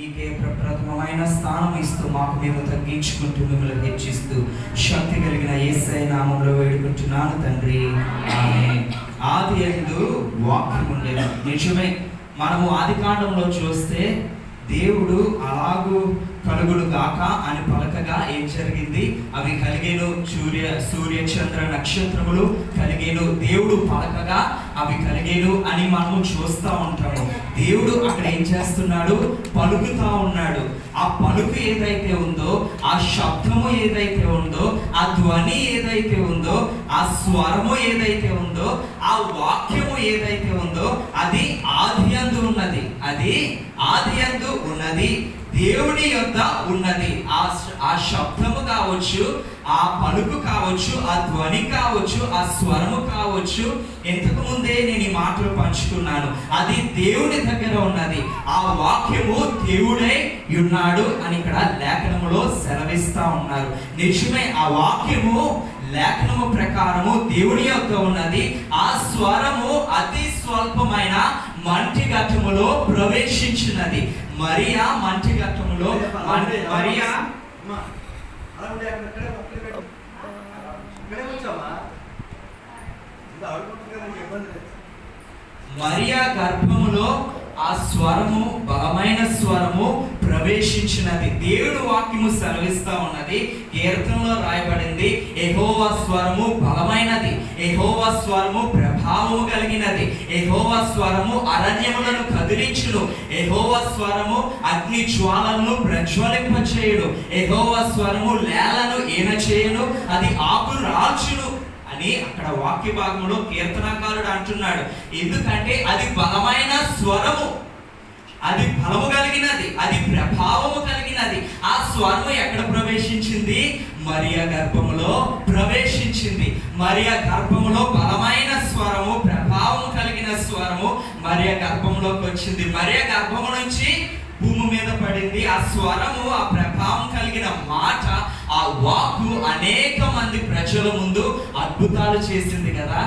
నీకే ప్రప్రథమమైన స్థానం ఇస్తూ మాకు మేము తగ్గించుకుంటూ మిమ్మల్ని హెచ్చిస్తూ శక్తి కలిగిన ఏసై నామంలో వేడుకుంటున్నాను తండ్రి. ఆది ఎందు వాక్యం ఉండేది. నిజమే మనము ఆది కాండంలో చూస్తే దేవుడు అలాగూ కలుగుడు గాక అని పలకగా ఏం జరిగింది? అవి కలిగేను సూర్య సూర్య చంద్ర నక్షత్రములు కలిగేను దేవుడు పలకగా అవి కలిగేను అని మనము చూస్తూ ఉంటాము. దేవుడు అక్కడ ఏం చేస్తున్నాడు? పలుకుతా ఉన్నాడు. ఆ పలుకు ఏదైతే ఉందో ఆ శబ్దము ఏదైతే ఉందో ఆ ధ్వని ఏదైతే ఉందో ఆ స్వరము ఏదైతే ఉందో ఆ వాక్యము ఏదైతే ఉందో అది ఆది అందు ఉన్నది. అది ఆది అందు ఉన్నది. దేవుని యొక్క ఉన్నది. ఆ ఆ శబ్దము కావచ్చు ఆ పలుకు కావచ్చు ఆ ధ్వని కావచ్చు ఆ స్వరము కావచ్చు ఇంతకు ముందే నేను ఈ మాటలు పంచుకున్నాను అది దేవుని దగ్గర ఉన్నది. ఆ వాక్యము దేవుడే ఉన్నాడు అని ఇక్కడ లేఖనములో సెలవిస్తా ఉన్నారు. నిజమే ఆ వాక్యము లేఖనము ప్రకారము దేవుని యొక్క ఉన్నది. ఆ స్వరము అతి స్వల్పమైన మంటి ఘట్టములో ప్రవేశించినది. మరియా మంటి ఘట్టములో మన్- మరియా. మరియా గర్భములో ఆ స్వరము బలమైన స్వరము ప్రవేశించినది. దేవుడు వాక్యము సెలవిస్తా ఉన్నది. కీర్తనలో రాయబడింది ఎహోవా స్వరము బలమైనది. ఎహోవా స్వరము ప్రభావము కలిగినది. ఎహోవా స్వరము అరణ్యములను కదిలించును. ఎహోవా స్వరము అగ్ని జ్వాలను ప్రజ్వలింపచేయుడు ఎహోవా స్వరము లేలను ఈన చేయను అది ఆకు రాల్చును. అని అక్కడ వాక్య భాగంలో కీర్తనకారుడు అంటున్నాడు. ఎందుకంటే అది బలమైన స్వరము. అది బలము కలిగినది అది ప్రభావము కలిగినది. ఆ స్వరము ఎక్కడ ప్రవేశించింది? మరియా గర్భములో ప్రవేశించింది. మరియా గర్భములో బలమైన స్వరము ప్రభావము కలిగిన స్వరము మరియా గర్భంలోకి వచ్చింది. మరియా గర్భము నుంచి భూమి మీద పడింది. ఆ స్వరము ఆ ప్రభావం కలిగిన మాట ఆ వాక్కు అనేక మంది ప్రజల ముందు అద్భుతాలు చేసింది కదా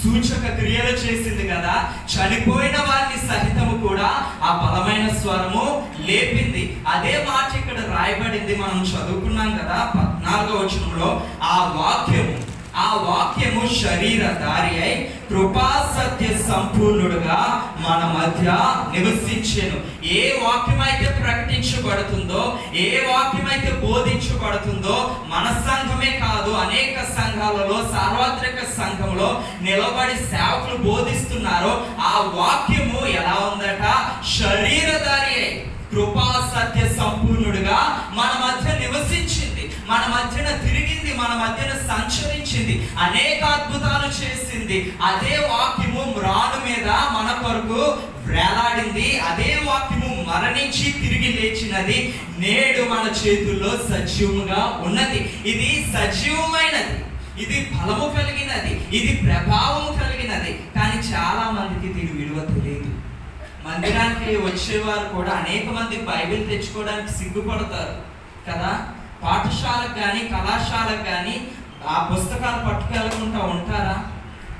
సూచక క్రియలు చేసింది కదా చనిపోయిన వారిని సహితము కూడా ఆ బలమైన స్వరము లేపింది. అదే మాట ఇక్కడ రాయబడింది మనం చదువుకున్నాం కదా పద్నాలుగో వచనంలో ఆ వాక్యము ఆ వాక్యము శరీరధారి అయి కృపా సత్య సంపూర్ణుడుగా మన మధ్య నివసించెను. ఏ వాక్యం అయితే ప్రకటించబడుతుందో ఏ వాక్యం అయితే బోధించబడుతుందో మన సంఘమే కాదు అనేక సంఘాలలో సార్వత్రిక సంఘంలో నిలబడి సేవకులు బోధిస్తున్నారో ఆ వాక్యము ఎలా ఉందట? శరీరధారి అయి. సంచరించింది అనేక అద్భుతాలు చేసింది. అదే వాక్యము మ్రాను మీద మన కొరకు వేలాడింది. అదే వాక్యము మరణించి తిరిగి లేచినది. నేడు మన చేతుల్లో సజీవముగా ఉన్నది. ఇది సజీవమైనది. ఇది బలము కలిగినది. ఇది ప్రభావము కలిగినది. కానీ చాలా మందికి దీని విలువ తెలియదు. మందిరానికి వచ్చేవారు కూడా అనేక మంది బైబిల్ తెచ్చుకోవడానికి సిగ్గుపడతారు. కదా? పాఠశాలకు కానీ కళాశాలకు కానీ ఆ పుస్తకాలు పట్టుకెళ్ళకుండా ఉంటారా?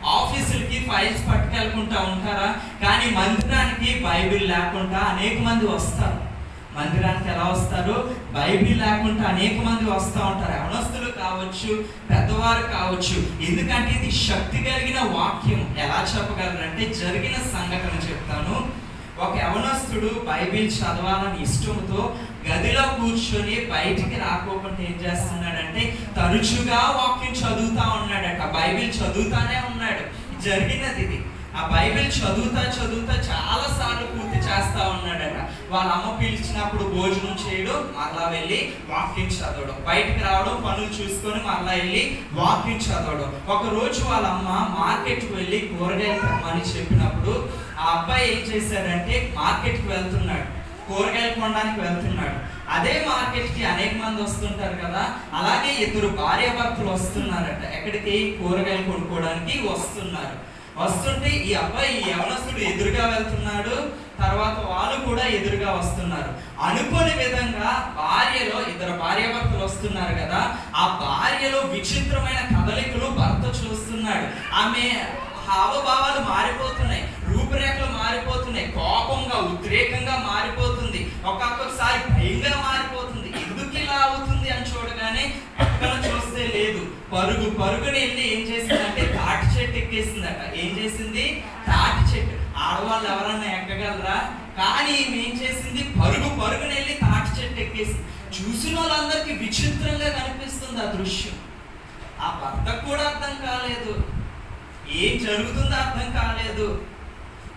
ఆఫీసులకి ఫైల్స్ పట్టుకెళ్ళకుండా ఉంటారా? కానీ మందిరానికి బైబిల్ లేకుండా అనేక మంది వస్తారు. మందిరానికి ఎలా వస్తారు? బైబిల్ లేకుండా అనేక మంది వస్తూ ఉంటారు. యవనస్తులు కావచ్చు పెద్దవారు కావచ్చు. ఎందుకంటే ఇది శక్తి కలిగిన వాక్యం. ఎలా చెప్పగలరంటే జరిగిన సంఘటన చెప్తాను. ఒక యవనస్తుడు బైబిల్ చదవాలని ఇష్టంతో గదిలో కూర్చొని బయటికి రాకోకుండా ఏం చేస్తున్నాడంటే తరచుగా వాక్యం చదువుతా ఉన్నాడట. బైబిల్ చదువుతానే ఉన్నాడు. జరిగినది ఇది. ఆ బైబిల్ చదువుతా చదువుతా చాలా సార్లు పూర్తి చేస్తా ఉన్నాడట. వాళ్ళ అమ్మ పిలిచినప్పుడు భోజనం చేయడం మరలా వెళ్ళి వాక్యం చదవడం. బయటికి రావడం పనులు చూసుకొని మరలా వెళ్ళి వాక్యం చదవడం. ఒకరోజు వాళ్ళ అమ్మ మార్కెట్కి వెళ్ళి కూరగాయలు తెమ్మని చెప్పినప్పుడు ఆ అబ్బాయి ఏం చేశాడంటే మార్కెట్కి వెళ్తున్నాడు. కూరగాయలు కొనడానికి వెళ్తున్నాడు. అదే మార్కెట్కి అనేక మంది వస్తుంటారు కదా అలాగే ఇద్దరు భార్యాభర్తలు వస్తున్నారట. ఎక్కడికి? కూరగాయలు కొనుక్కోవడానికి వస్తున్నారు. వస్తుంటే ఈ అబ్బాయి ఈ యవనస్తుడు ఎదురుగా వెళ్తున్నాడు తర్వాత వాళ్ళు కూడా ఎదురుగా వస్తున్నారు. అనుకోని విధంగా భార్యలో ఇద్దరు భార్యాభర్తలు వస్తున్నారు కదా ఆ భార్యలో విచిత్రమైన కదలికలు భర్త చూస్తున్నాడు. ఆమె హావభావాలు మారిపోతున్నాయి. రూపురేఖలు మారిపోతున్నాయి. కోపంగా ఉద్రేకంగా మారిపోతుంది. ఒక్కొక్కసారి భయంగా మారిపోతుంది. ఎందుకు ఇలా అవుతుంది అని చూడగానే అక్కడ చూస్తే లేదు. పరుగు పరుగుని వెళ్ళి ఏం చేసిందంటే తాటి చెట్టు ఎక్కేసిందట. ఏం చేసింది? తాటి చెట్టు. ఆడవాళ్ళు ఎవరన్నా ఎక్కగలరా? కానీ ఏం చేసింది? పరుగు పరుగుని వెళ్ళి తాటి చెట్టు ఎక్కేసింది. చూసిన వాళ్ళందరికీ విచిత్రంగా కనిపిస్తుంది ఆ దృశ్యం. ఆ భర్తకు కూడా అర్థం కాలేదు. ఏం జరుగుతుందో అర్థం కాలేదు.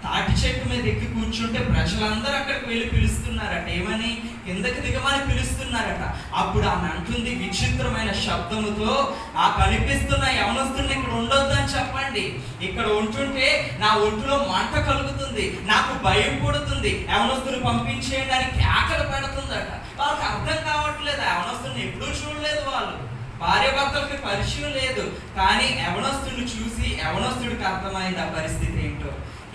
తాటి చెట్టు మీద ఎక్కి కూర్చుంటే ప్రజలందరూ అక్కడికి వెళ్ళి పిలుస్తున్నారట. ఏమని? కిందకి దిగమని పిలుస్తున్నారట. అప్పుడు ఆమె అంటుంది విచిత్రమైన శబ్దముతో ఆ కనిపిస్తున్న యవనస్తుని ఇక్కడ ఉండొద్దు అని చెప్పండి. ఇక్కడ ఉంటుంటే నా ఒంటిలో మంట కలుగుతుంది నాకు భయం పుడుతుంది. యవనస్తుని పంపించేయండి అని కేకలు పెడుతుందట. వాళ్ళకి అర్థం కావట్లేదు. యవనస్తుని ఎప్పుడూ చూడలేదు వాళ్ళు. భార్య భర్తలకి పరిచయం లేదు. కానీ యవనస్తుడిని చూసి యవనస్తుడికి అర్థమైంది ఆ పరిస్థితి.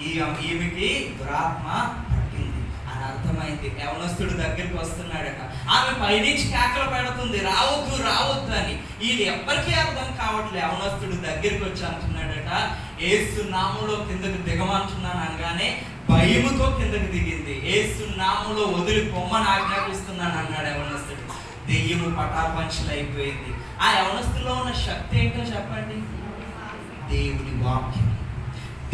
ఈ ఈమెకి దురాత్మ పట్టింది. అని అర్థమైంది. యవనస్తుడు దగ్గరికి వస్తున్నాడట. ఆమె పైనుంచి కేకలు పెడుతుంది. రావద్దు రావద్దు అని. ఇది ఎవ్వరికీ అర్థం కావట్లే. యవనస్తుడు దగ్గరికి వచ్చి అంటున్నాడట ఏసు నామంలో కిందకు దిగమంటున్నాను అనగానే భయముతో కిందకు దిగింది. ఏసు నామంలో వదిలి పొమ్మని ఆజ్ఞాపిస్తున్నాను అన్నాడు యవనస్తుడు. దెయ్యము పటాపంచులు అయిపోయింది ఆ యవనస్తులో ఉన్న శక్తి ఏంటో చెప్పండి? దేవుని వాక్యం.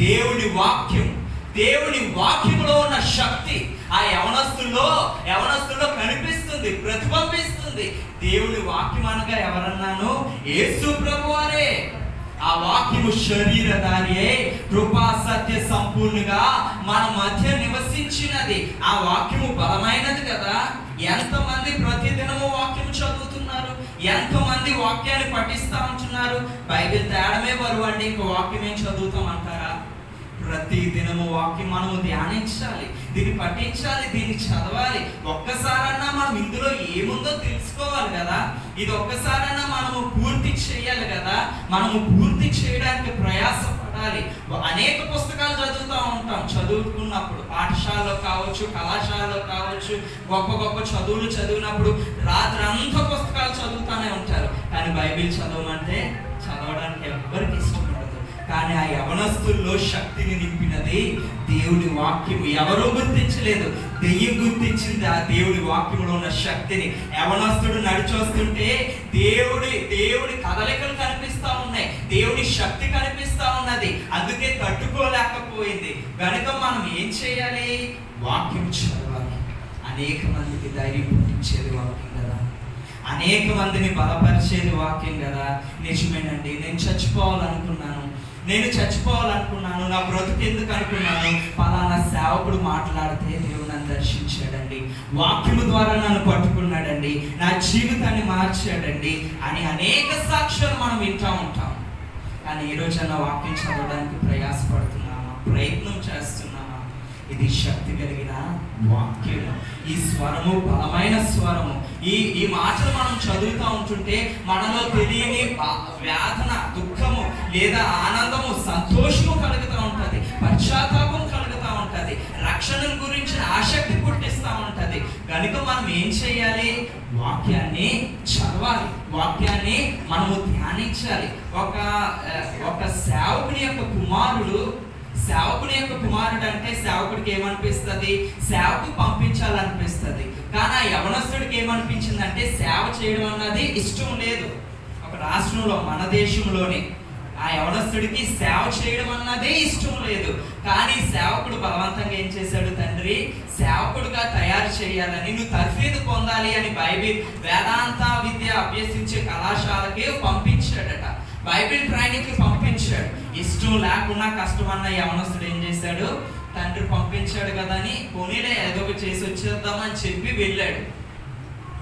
దేవుని వాక్యం దేవుని వాక్యంలో ఉన్న శక్తి ఆ యవనస్తుల్లో యవనస్తుల్లో కనిపిస్తుంది ప్రతిబింబిస్తుంది. దేవుని వాక్యం అనగా ఎవరన్నాను? యేసు ప్రభువారే. ఆ వాక్యము శరీరధారి అయి కృపా సత్య సంపూర్ణగా మన మధ్య నివసించినది. ఆ వాక్యము బలమైనది కదా. ఎంతమంది ప్రతిదినము వాక్యం చదువుతున్నారు? ఎంతమంది వాక్యాన్ని పఠిస్తా ఉంటున్నారు? బైబిల్ తేడమే బరువు అండి ఇంక వాక్యం ఏం చదువుతాం అంటారా ప్రతి దినము వాక్యం మనము ధ్యానించాలి దీన్ని పఠించాలి దీన్ని చదవాలి. ఒక్కసారన్నా మనం ఇందులో ఏముందో తెలుసుకోవాలి కదా. ఇది ఒక్కసారన్నా మనము పూర్తి చేయాలి కదా. మనము పూర్తి చేయడానికి ప్రయాసపడాలి. అనేక పుస్తకాలు చదువుతూ ఉంటాం. చదువుకున్నప్పుడు పాఠశాలలో కావచ్చు కళాశాలలో కావచ్చు గొప్ప గొప్ప చదువులు చదివినప్పుడు రాత్రి అంతా పుస్తకాలు చదువుతూనే ఉంటారు. కానీ బైబిల్ చదవమంటే చదవడానికి ఎవ్వరికి ఇష్టం కానీ ఆ యవనస్తుల్లో శక్తిని నింపినది దేవుడి వాక్యము. ఎవరూ గుర్తించలేదు. దెయ్యం గుర్తించింది ఆ దేవుడి వాక్యములో ఉన్న శక్తిని. యవనస్తుడు నడిచొస్తుంటే దేవుడి దేవుడి కదలికలు కనిపిస్తా ఉన్నాయి. దేవుడి శక్తి కనిపిస్తా ఉన్నది. అందుకే తట్టుకోలేకపోయింది. కనుక మనం ఏం చేయాలి? వాక్యం చదవాలి. అనేక మందికి ధైర్యం పుట్టించేది వాక్యం కదా. అనేక మందిని బలపరిచేది వాక్యం కదా. నిజమేనండి నేను చచ్చిపోవాలనుకున్నాను. నేను చచ్చిపోవాలనుకున్నాను నా బ్రతుకు ఎందుకు అనుకున్నాను? పలానా సేవకుడు మాట్లాడితే దేవుడు నన్ను దర్శించాడండి. వాక్యము ద్వారా నన్ను పట్టుకున్నాడండి. నా జీవితాన్ని మార్చాడండి అని అనేక సాక్ష్యాలు మనం వింటూ ఉంటాం. కానీ ఈ అన్న వాక్యం చదవడానికి ప్రయాసపడుతున్నామా? ప్రయత్నం చేస్తున్నామా? ఇది శక్తి కలిగిన వాక్యము. ఈ స్వరము బలమైన స్వరము. ఈ ఈ మాటలు మనం చదువుతూ ఉంటుంటే మనలో తెలియని వేదన దుఃఖము లేదా ఆనందము సంతోషము కలుగుతూ ఉంటుంది పశ్చాత్తాపం కలుగుతూ ఉంటుంది రక్షణ గురించి ఆసక్తి పుట్టిస్తూ ఉంటుంది. కనుక మనం ఏం చేయాలి? వాక్యాన్ని చదవాలి. వాక్యాన్ని మనము ధ్యానించాలి. ఒక ఒక సేవకుని యొక్క కుమారుడు సేవకుని యొక్క కుమారుడు అంటే సేవకుడికి ఏమనిపిస్తుంది? సేవకు పంపించాలనిపిస్తుంది. కానీ ఆ యవనస్తుడికి ఏమనిపించిందంటే సేవ చేయడం అన్నది ఇష్టం లేదు. ఒక రాష్ట్రంలో మన దేశంలోనే ఆ యవనస్తుడికి సేవ చేయడం అన్నదే ఇష్టం లేదు. కానీ సేవకుడు బలవంతంగా ఏం చేశాడు తండ్రి? సేవకుడుగా తయారు చేయాలని నువ్వు తర్ఫీదు పొందాలి అని బైబిల్ వేదాంత విద్య అభ్యసించే కళాశాలకే పంపించాడట. బైబిల్ ట్రైనింగ్కి పంపించాడు. ఇష్టం లేకుండా కష్టమన్న యవనస్తుడు ఏం చేశాడు? తండ్రి పంపించాడు కదా అని పోనీలే ఏదో ఒకటి చేసి వచ్చేద్దామని చెప్పి వెళ్ళాడు.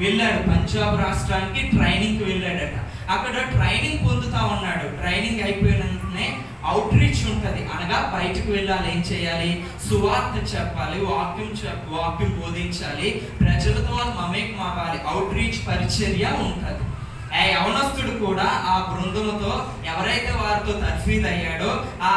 వెళ్ళాడు. పంజాబ్ రాష్ట్రానికి ట్రైనింగ్కి వెళ్ళాడట. అక్కడ ట్రైనింగ్ పొందుతా ఉన్నాడు. ట్రైనింగ్ అయిపోయిన వెంటనే అవుట్ రీచ్ ఉంటుంది. అనగా బయటకు వెళ్ళాలి ఏం చేయాలి? సువార్త చెప్పాలి వాక్యం చెప్ వాక్యం బోధించాలి. ప్రజలతో మమేక్ అవ్వాలి. అవుట్ రీచ్ పరిచర్య ఉంటుంది. ఆ యవనస్తుడు కూడా ఆ బృందముతో ఎవరైతే వారితో తర్ఫీద్ అయ్యాడో ఆ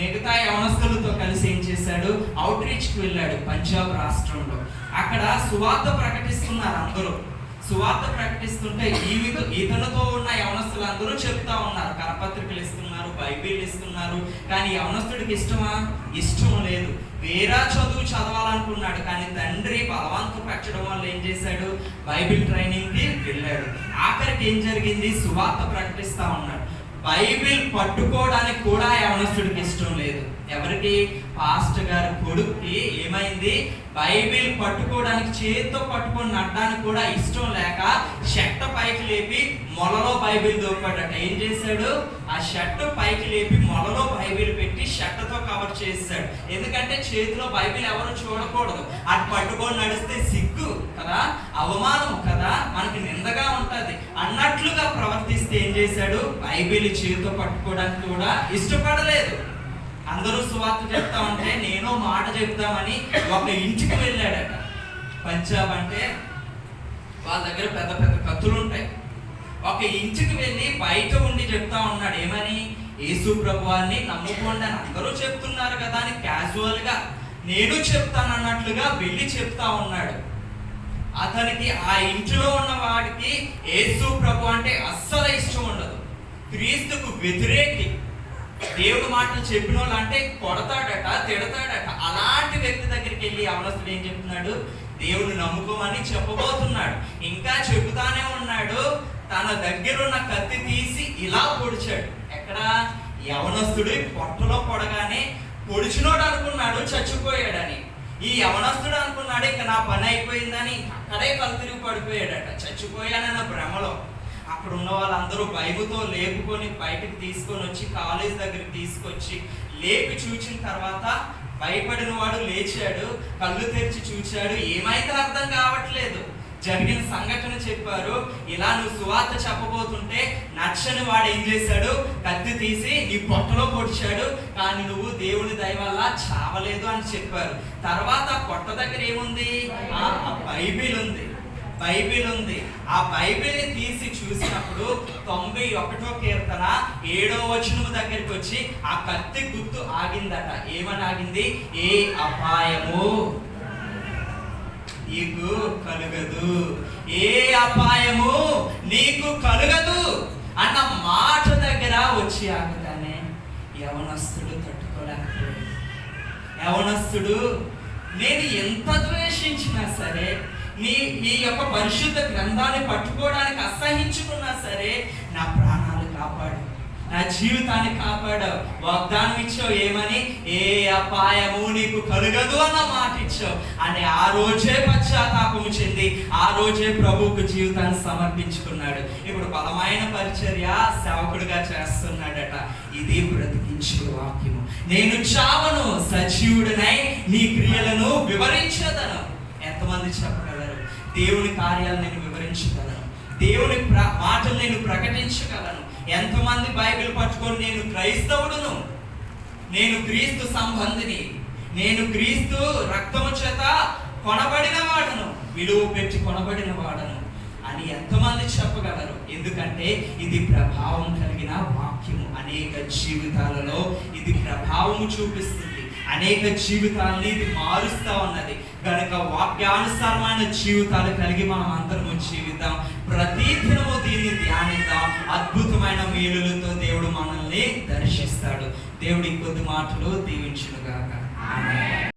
మిగతా యవనస్తులతో కలిసి ఏం చేశాడు? అవుట్ రీచ్కి వెళ్ళాడు పంజాబ్ రాష్ట్రంలో. అక్కడ సువార్త ప్రకటిస్తున్నారు అందరూ. సువార్త ప్రకటిస్తుంటే ఈవితో ఇతనితో ఉన్న యవనస్తులు అందరూ చెప్తా ఉన్నారు. కరపత్రికలు ఇస్తున్నారు బైబిల్ ఇస్తున్నారు. కానీ యవనస్తుడికి ఇష్టమా? ఇష్టం లేదు. వేరే చదువు చదవాలనుకున్నాడు. కానీ తండ్రి బలవంత పెట్టడం వల్ల ఏం చేశాడు? బైబిల్ ట్రైనింగ్కి వెళ్ళాడు. ఆఖరికి ఏం జరిగింది? సువార్త ప్రకటిస్తా ఉన్నాడు. బైబిల్ పట్టుకోవడానికి కూడా యవనస్తుడికి ఇష్టం లేదు. ఎవరికి? పాస్టర్ గారి కొడుక్కి ఏమైంది? బైబిల్ పట్టుకోవడానికి చేతితో పట్టుకొని నడ్డానికి కూడా ఇష్టం లేక షర్ట్ పైకి లేపి మొలలో బైబిల్ దొప్పాడట ఏం చేశాడు? ఆ షర్ట్ పైకి లేపి మొలలో బైబిల్ పెట్టి షర్ట్తో కవర్ చేశాడు. ఎందుకంటే చేతిలో బైబిల్ ఎవరు చూడకూడదు. అటు పట్టుకొని నడిస్తే సిగ్గు కదా? అవమానం కదా? మనకి నిందగా ఉంటుంది. అన్నట్లుగా ప్రవర్తిస్తే ఏం చేశాడు? బైబిల్ చేతితో పట్టుకోవడానికి కూడా ఇష్టపడలేదు. అందరూ సువార్త చెప్తా ఉంటే నేను మాట చెప్తామని ఒక ఇంటికి వెళ్ళాడట. పంజాబ్ అంటే వాళ్ళ దగ్గర పెద్ద పెద్ద కత్తులు ఉంటాయి. ఒక ఇంటికి వెళ్ళి బయట ఉండి చెప్తా ఉన్నాడు. ఏమని? యేసు ప్రభువాన్ని నమ్ముకోండి అని అందరూ చెప్తున్నారు కదా అని క్యాజువల్గా నేను చెప్తాను అన్నట్లుగా వెళ్ళి చెప్తా ఉన్నాడు. అతనికి ఆ ఇంటిలో ఉన్న వాడికి యేసు ప్రభు అంటే అస్సలు ఇష్టం ఉండదు. క్రీస్తుకు వ్యతిరేకి. దేవుడు మాటలు చెప్పిన వాళ్ళు అంటే కొడతాడట తిడతాడట. అలాంటి వ్యక్తి దగ్గరికి వెళ్ళి అవనస్తుడు ఏం చెప్తున్నాడు? దేవుని నమ్ముకోమని చెప్పబోతున్నాడు. ఇంకా చెబుతానే ఉన్నాడు. తన దగ్గరున్న కత్తి తీసి ఇలా పొడిచాడు. ఎక్కడ? యవనస్తుడు పొట్టలో పొడగానే పొడిచినోడు అనుకున్నాడు చచ్చిపోయాడని. ఈ యవనస్తుడు అనుకున్నాడు ఇక నా పని అయిపోయిందని అక్కడే కలు తిరిగి పడిపోయాడట. చచ్చిపోయానన్న భ్రమలో. వాళ్ళందరూ భయముతో లేపుకొని బయటకు తీసుకొని వచ్చి కాలేజ్ దగ్గరికి తీసుకొచ్చి లేపి చూచిన తర్వాత భయపడిన వాడు లేచాడు కళ్ళు తెరిచి చూచాడు. ఏమైతే అర్థం కావట్లేదు. జరిగిన సంఘటన చెప్పారు. ఇలా నువ్వు సువార్త చెప్పబోతుంటే నచ్చని వాడు ఏం చేశాడు? కత్తి తీసి నీ పొట్టలో పొడిచాడు. కానీ నువ్వు దేవుని దయ వల్ల చావలేదు అని చెప్పారు. తర్వాత పొట్ట దగ్గర ఏముంది? ఆ బైబిల్ ఉంది. బైబిల్ ఉంది. ఆ బైబిల్ని తీసి చూసినప్పుడు తొంభై ఒకటో కీర్తన ఏడో వచనము దగ్గరికి వచ్చి ఆ కత్తి గుర్తు ఆగిందట. ఏమని ఆగింది ఏ అపాయము నీకు కలుగదు. ఏ అపాయము నీకు కలుగదు అన్న మాట దగ్గర వచ్చి ఆగుతానే. యవనస్తుడు తట్టుకోలేకపోయాడు. యవనస్తుడు నేను ఎంత ద్వేషించినా సరే నీ ఈ యొక్క పరిశుద్ధ గ్రంథాన్ని పట్టుకోవడానికి అసహించుకున్నా సరే నా ప్రాణాలు కాపాడు. నా జీవితాన్ని కాపాడు. వాగ్దానం ఇచ్చావు ఏమని? ఏ అపాయము నీకు కలగదు అన్న మాట ఇచ్చావు. అని ఆ రోజే పశ్చాత్తాపము చెంది ఆ రోజే ప్రభువుకు జీవితాన్ని సమర్పించుకున్నాడు. ఇప్పుడు బలమైన పరిచర్య సేవకుడిగా చేస్తున్నాడట. ఇది బ్రతికించే వాక్యము. నేను చావను సజీవుడినై నీ క్రియలను వివరించదను. ఎంతమంది చెప్పగలరు? దేవుని కార్యాలు నేను వివరించగలను. దేవుని ప్ర మాటలు నేను ప్రకటించగలను. ఎంతమంది బైబిల్ పట్టుకొని నేను క్రైస్తవుడును? నేను క్రీస్తు సంబంధిని. నేను క్రీస్తు రక్తము చేత కొనబడిన వాడను విలువ పెట్టి కొనబడిన వాడను అని ఎంతమంది చెప్పగలరు? ఎందుకంటే ఇది ప్రభావం కలిగిన వాక్యము. అనేక జీవితాలలో ఇది ప్రభావము చూపిస్తుంది. అనేక జీవితాలని ఇది మారుస్తా ఉన్నది. కనుక వాక్యానుసారమైన జీవితాలు కలిగి మనం అందరము జీవిద్దాం. ప్రతి దినము దీన్ని ధ్యానిద్దాం. అద్భుతమైన మేలులతో దేవుడు మనల్ని దర్శిస్తాడు. దేవుడి కొద్ది మాటలు దీవించునుగాక.